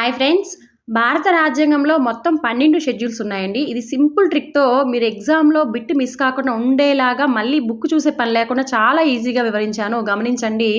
Hi friends. భారత రాజ్యాంగంలో మొత్తం పన్నెండు షెడ్యూల్స్ ఉన్నాయండి. ఇది సింపుల్ ట్రిక్తో మీరు ఎగ్జామ్లో బిట్ మిస్ కాకుండా ఉండేలాగా మళ్ళీ బుక్ చూసే పని లేకుండా చాలా ఈజీగా వివరించాను. గమనించండి.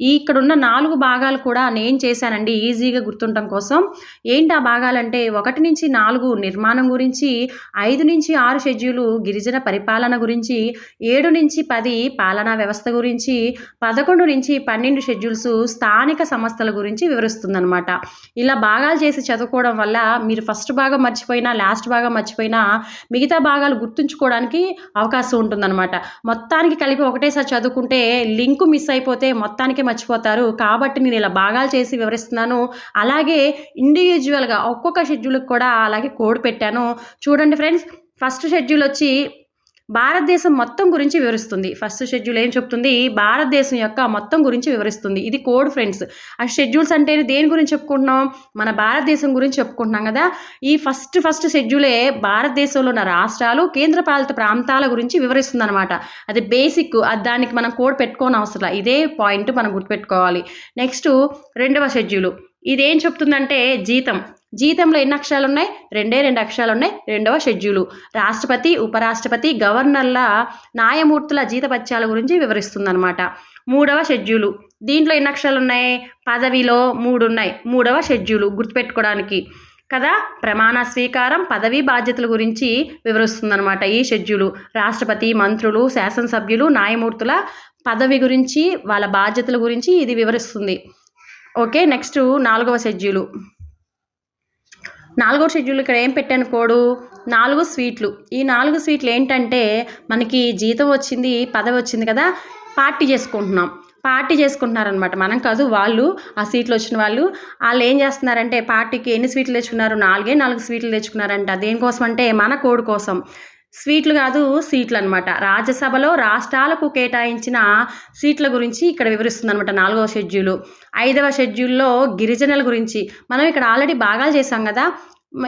ఈ ఇక్కడ ఉన్న నాలుగు భాగాలు కూడా నేను చేశానండి ఈజీగా గుర్తుండటం కోసం. ఏంటి ఆ భాగాలంటే ఒకటి నుంచి నాలుగు నిర్మాణం గురించి ఐదు నుంచి ఆరు షెడ్యూలు గిరిజన పరిపాలన గురించి ఏడు నుంచి పది పాలనా వ్యవస్థ గురించి పదకొండు నుంచి పన్నెండు షెడ్యూల్స్ స్థానిక సంస్థల గురించి వివరిస్తుందన్నమాట. ఇలా భాగాలు చేసి చదువుకోవడం వల్ల మీరు ఫస్ట్ భాగం మర్చిపోయినా లాస్ట్ భాగం మర్చిపోయినా మిగతా భాగాలు గుర్తుంచుకోవడానికి అవకాశం ఉంటుందన్నమాట. మొత్తానికి కలిపి ఒకటేసారి చదువుకుంటే లింకు మిస్ అయిపోతే మొత్తానికి మర్చిపోతారు. కాబట్టి నేను ఇలా భాగాలు చేసి వివరిస్తున్నాను. అలాగే ఇండివిజువల్గా ఒక్కొక్క షెడ్యూల్కి కూడా అలాగే కోడ్ పెట్టాను. చూడండి ఫ్రెండ్స్ ఫస్ట్ షెడ్యూల్ వచ్చి భారతదేశం మొత్తం గురించి వివరిస్తుంది. ఫస్ట్ షెడ్యూల్ ఏం చెప్తుంది? భారతదేశం యొక్క మొత్తం గురించి వివరిస్తుంది. ఇది కోడ్ ఫ్రెండ్స్. ఆ షెడ్యూల్స్ అంటే దేని గురించి చెప్పుకుంటున్నాం? మన భారతదేశం గురించి చెప్పుకుంటున్నాం కదా? ఈ ఫస్ట్ ఫస్ట్ షెడ్యూలే భారతదేశంలో ఉన్న రాష్ట్రాలు కేంద్రపాలిత ప్రాంతాల గురించి వివరిస్తుంది అనమాట అది బేసిక్ అది దానికి మనం కోడ్ పెట్టుకోని అవసరం ఇదే పాయింట్ మనం గుర్తుపెట్టుకోవాలి. నెక్స్ట్ రెండవ షెడ్యూలు. ఇదేం చెప్తుందంటే జీతం. జీతంలో ఎన్ని అక్షరాలు ఉన్నాయి రెండే రెండు అక్షరాలు ఉన్నాయి రెండవ షెడ్యూలు. రాష్ట్రపతి ఉపరాష్ట్రపతి గవర్నర్ల న్యాయమూర్తుల జీతపత్యాల గురించి వివరిస్తుందన్నమాట. మూడవ షెడ్యూలు. దీంట్లో ఎన్ని అక్షరాలు ఉన్నాయి పదవిలో మూడు ఉన్నాయి మూడవ షెడ్యూలు గుర్తుపెట్టుకోవడానికి. కదా? ప్రమాణ స్వీకారం పదవీ బాధ్యతల గురించి వివరిస్తుందన్నమాట ఈ షెడ్యూలు. రాష్ట్రపతి మంత్రులు శాసనసభ్యులు న్యాయమూర్తుల పదవి గురించి వాళ్ళ బాధ్యతల గురించి ఇది వివరిస్తుంది. ఓకే నెక్స్ట్ నాలుగవ షెడ్యూలు. నాలుగో షెడ్యూల్ ఇక్కడ ఏం పెట్టాను కోడు? నాలుగు స్వీట్లు. ఈ నాలుగు స్వీట్లు ఏంటంటే మనకి జీతం వచ్చింది పదవి వచ్చింది కదా పార్టీ చేసుకుంటున్నాం. పార్టీ చేసుకుంటున్నారనమాట మనం కాదు వాళ్ళు ఆ సీట్లు వచ్చిన వాళ్ళు. వాళ్ళు ఏం చేస్తున్నారంటే పార్టీకి ఎన్ని స్వీట్లు తెచ్చుకున్నారు? నాలుగే నాలుగు స్వీట్లు తెచ్చుకున్నారంట. దేనికోసం అంటే మన కోడు కోసం. స్వీట్లు కాదు సీట్లు అనమాట రాజ్యసభలో రాష్ట్రాలకు కేటాయించిన సీట్ల గురించి ఇక్కడ వివరిస్తుంది అనమాట నాలుగవ షెడ్యూలు. ఐదవ షెడ్యూల్లో గిరిజనుల గురించి. మనం ఇక్కడ ఆల్రెడీ భాగాలు చేసాం కదా.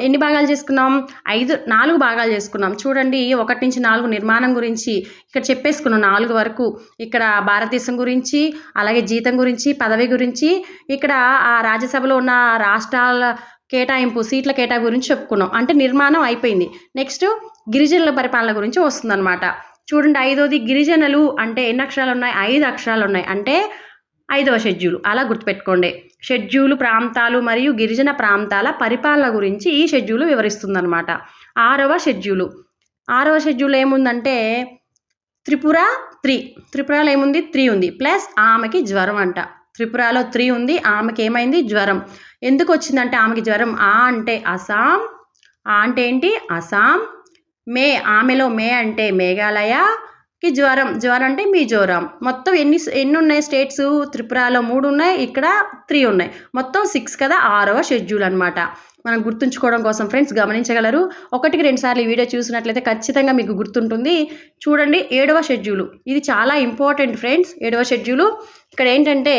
ఎన్ని భాగాలు చేసుకున్నాం? ఐదు నాలుగు భాగాలు చేసుకున్నాం. చూడండి ఒకటి నుంచి నాలుగు నిర్మాణం గురించి ఇక్కడ చెప్పేసుకున్నాం నాలుగు వరకు. ఇక్కడ భారతదేశం గురించి అలాగే జీతం గురించి పదవి గురించి. ఇక్కడ ఆ రాజ్యసభలో ఉన్న రాష్ట్రాల కేటాయింపు సీట్ల కేటాయింపు గురించి చెప్పుకున్నాం. అంటే నిర్మాణం అయిపోయింది. నెక్స్ట్ గిరిజనుల పరిపాలన గురించి వస్తుందన్నమాట. చూడండి ఐదోది గిరిజనులు అంటే ఎన్ని అక్షరాలు ఉన్నాయి ఐదు అక్షరాలు ఉన్నాయి అంటే ఐదవ షెడ్యూల్. అలా గుర్తుపెట్టుకోండి. షెడ్యూలు ప్రాంతాలు మరియు గిరిజన ప్రాంతాల పరిపాలన గురించి ఈ షెడ్యూల్ వివరిస్తుందన్నమాట. ఆరవ షెడ్యూలు. ఆరవ షెడ్యూల్ ఏముందంటే త్రిపుర త్రీ. త్రిపురలో ఏముంది? త్రీ ఉంది. ప్లస్ ఆమెకి జ్వరం అంట. త్రిపురలో త్రీ ఉంది. ఆమెకి ఏమైంది? జ్వరం. ఎందుకు వచ్చిందంటే ఆమెకి జ్వరం? ఆ అంటే అస్సాం ఆ అంటే ఏంటి? అస్సాం మే ఆమెలో మే అంటే మేఘాలయకి జ్వరం. జ్వరం అంటే మిజోరాం మొత్తం ఎన్ని ఎన్ని ఉన్నాయి స్టేట్స్? త్రిపురలో మూడు ఉన్నాయి ఇక్కడ త్రీ ఉన్నాయి. మొత్తం సిక్స్ కదా ఆరవ షెడ్యూల్ అనమాట మనం గుర్తుంచుకోవడం కోసం ఫ్రెండ్స్ గమనించగలరు. ఒకటికి రెండు సార్లు ఈ వీడియో చూసినట్లయితే ఖచ్చితంగా మీకు గుర్తుంటుంది. చూడండి ఏడవ షెడ్యూలు. ఇది చాలా ఇంపార్టెంట్ ఫ్రెండ్స్ ఏడవ షెడ్యూలు. ఇక్కడ ఏంటంటే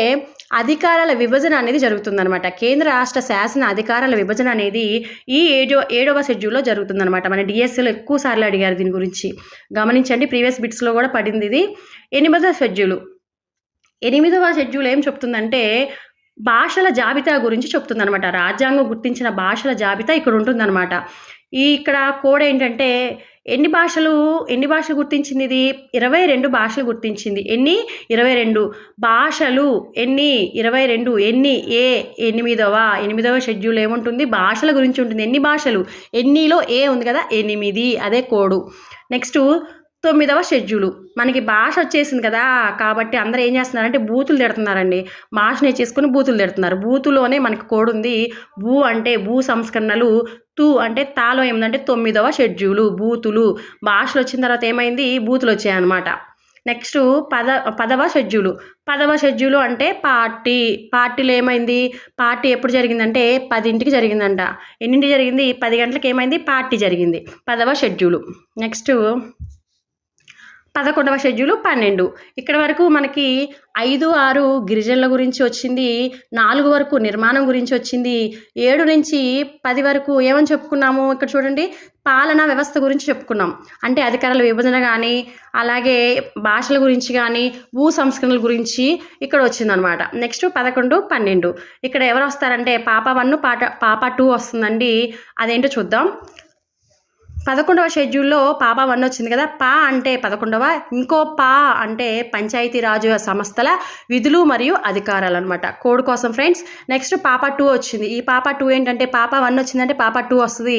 అధికారాల విభజన అనేది జరుగుతుందనమాట కేంద్ర రాష్ట్ర శాసన అధికారాల విభజన అనేది ఈ ఏడో ఏడవ షెడ్యూల్లో జరుగుతుందనమాట మన డిఎస్సీలో ఎక్కువ సార్లు అడిగారు దీని గురించి. గమనించండి ప్రీవియస్ బిట్స్లో కూడా పడింది ఇది. ఎనిమిదవ షెడ్యూలు. ఎనిమిదవ షెడ్యూల్ ఏం చెప్తుందంటే భాషల జాబితా గురించి చెప్తుందనమాట రాజ్యాంగం గుర్తించిన భాషల జాబితా ఇక్కడ ఉంటుందన్నమాట. ఈ ఇక్కడ కోడ్ ఏంటంటే ఎన్ని భాషలు ఎన్ని భాషలు గుర్తించింది ఇది? ఇరవై రెండు భాషలు గుర్తించింది. ఎన్ని? ఇరవై రెండు. భాషలు ఎన్ని? ఇరవై రెండు. ఎన్ని? ఏ? ఎనిమిదవ. ఎనిమిదవ షెడ్యూల్ ఏముంటుంది? భాషల గురించి ఉంటుంది. ఎన్ని భాషలు? ఎన్నిలో ఏ ఉంది కదా? ఎనిమిది. అదే కోడు. నెక్స్ట్ తొమ్మిదవ షెడ్యూలు. మనకి భాష వచ్చేసింది కదా కాబట్టి అందరూ ఏం చేస్తున్నారంటే బూతులు తిడుతున్నారండి. భాష నేర్చేసుకుని బూతులు తిడుతున్నారు. బూతులోనే మనకి కోడ్ ఉంది. భూ అంటే భూ సంస్కరణలు తూ అంటే తాలో ఏమిటంటే తొమ్మిదవ షెడ్యూలు బూతులు. భాషలు వచ్చిన తర్వాత ఏమైంది? బూతులు వచ్చాయన్నమాట. నెక్స్ట్ పద పదవ షెడ్యూలు. పదవ షెడ్యూలు అంటే పార్టీ. పార్టీలో ఏమైంది? పార్టీ ఎప్పుడు జరిగిందంటే పదింటికి జరిగిందంట. ఎన్నింటికి జరిగింది? పది గంటలకు ఏమైంది? పార్టీ జరిగింది. పదవ షెడ్యూలు. నెక్స్ట్ పదకొండవ షెడ్యూల్ పన్నెండు. ఇక్కడ వరకు మనకి ఐదు ఆరు గిరిజనుల గురించి వచ్చింది నాలుగు వరకు నిర్మాణం గురించి వచ్చింది ఏడు నుంచి పది వరకు ఏమని చెప్పుకున్నాము? ఇక్కడ చూడండి పాలనా వ్యవస్థ గురించి చెప్పుకున్నాం. అంటే అధికారుల విభజన కానీ అలాగే భాషల గురించి కానీ భూ సంస్కరణల గురించి ఇక్కడ వచ్చిందనమాట. నెక్స్ట్ పదకొండు పన్నెండు. ఇక్కడ ఎవరు వస్తారంటే పాప వన్ పాట పాప టూ వస్తుందండి. అదేంటో చూద్దాం. పదకొండవ షెడ్యూల్లో పాప వన్ వచ్చింది కదా పా అంటే పదకొండవ ఇంకో పా అంటే పంచాయతీరాజు సంస్థల విధులు మరియు అధికారాలు అనమాట కోడ్ కోసం ఫ్రెండ్స్ నెక్స్ట్ పాప టూ వచ్చింది. ఈ పాప టూ ఏంటంటే పాప వన్ వచ్చిందంటే పాప టూ వస్తుంది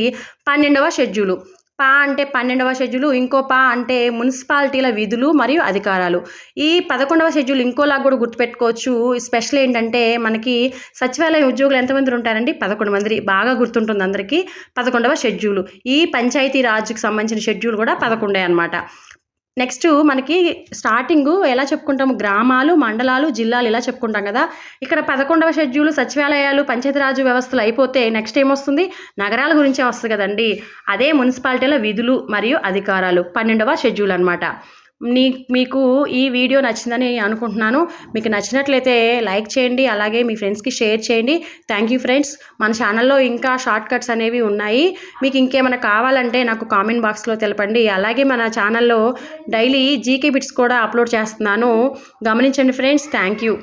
పన్నెండవ షెడ్యూలు. పా అంటే పన్నెండవ షెడ్యూలు ఇంకో పా అంటే మున్సిపాలిటీల విధులు మరియు అధికారాలు. ఈ పదకొండవ షెడ్యూల్ ఇంకోలా కూడా గుర్తుపెట్టుకోవచ్చు. స్పెషల్ ఏంటంటే మనకి సచివాలయ ఉద్యోగులు ఎంతమంది ఉంటారండి? పదకొండు మంది. బాగా గుర్తుంటుంది అందరికీ. పదకొండవ షెడ్యూలు. ఈ పంచాయతీ రాజ్కి సంబంధించిన షెడ్యూల్ కూడా పదకొండే అనమాట నెక్స్ట్ మనకి స్టార్టింగ్ ఎలా చెప్పుకుంటాము? గ్రామాలు మండలాలు జిల్లాలు ఇలా చెప్పుకుంటాం కదా. ఇక్కడ పదకొండవ షెడ్యూల్ సచివాలయాలు పంచాయతీరాజు వ్యవస్థలు అయిపోతే నెక్స్ట్ ఏమొస్తుంది? నగరాల గురించే వస్తుంది కదండి. అదే మున్సిపాలిటీల విధులు మరియు అధికారాలు. పన్నెండవ షెడ్యూల్ అనమాట నీ మీకు ఈ వీడియో నచ్చిందని అనుకుంటున్నాను. మీకు నచ్చినట్లయితే లైక్ చేయండి అలాగే మీ ఫ్రెండ్స్కి షేర్ చేయండి. Thank you friends. మన ఛానల్లో ఇంకా షార్ట్ కట్స్ అనేవి ఉన్నాయి. మీకు ఇంకేమైనా కావాలంటే నాకు కామెంట్ బాక్స్లో తెలపండి. అలాగే మన ఛానల్లో డైలీ జీకే బిట్స్ కూడా అప్లోడ్ చేస్తున్నాను. గమనించండి ఫ్రెండ్స్. Thank you.